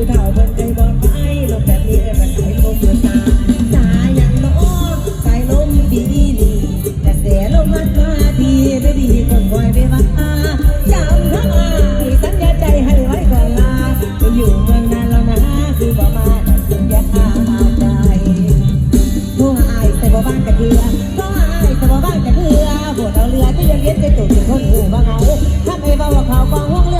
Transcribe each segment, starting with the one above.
ผู้เฒ่าบพิ่นใจบ่ไปเราแบบนี้ได้บัดนี้ลมตาตาอย่างน้อสายลมดีดีแต่เสียลมมาดีได้ดีก็คอยไปว่าจำทั้ามาสัญญาใจให้ไว้ก่อนลาจะอยู่เมืองนานแล้วนะคือบ่มาแต่สัญญาใจผู้อายแต่บ่บ้านกัะเดือก็อายแต่บ่บ้านกระเดือบ่เอาเรือก็ยังเลี้ยงใจตุ่มคนหูบ้างเอาถ้าไม่บ่ว่าเขากองห่วงเรือ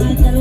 I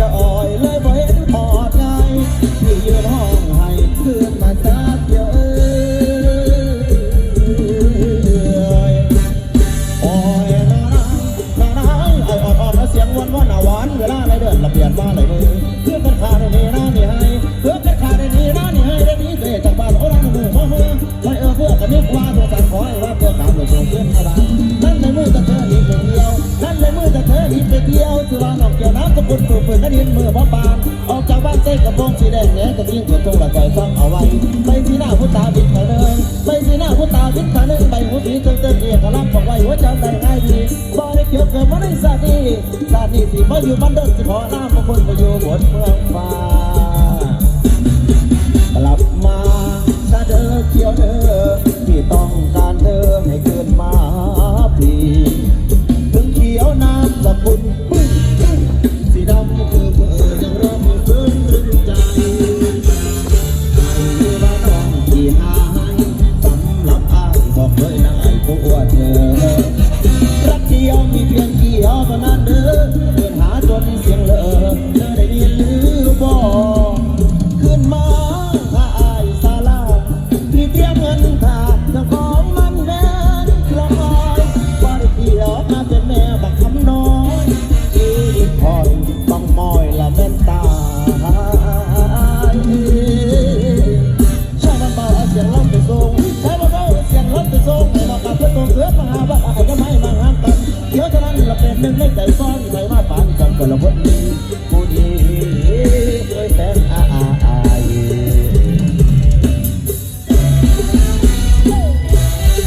ละออ ฟัเอาไว้ไปที่หน้าผู้ตาบิดเถอะเลยไปที่หน้าผู้ตาบิดเถอะเลยไปหัวสีเติมเติมเรียกรับบอกไว้หัวจำได้ง่ายดีบอยเกี่ยวเกิบมาได้สาดีสาดีสิมาอยู่บ้านเดิมสิขอหน้ามงคนมาอยู่บนเมืองฟ้ากลับมาซาเด้อเกี่ยวเด้อ หนึ่งในใจฟัา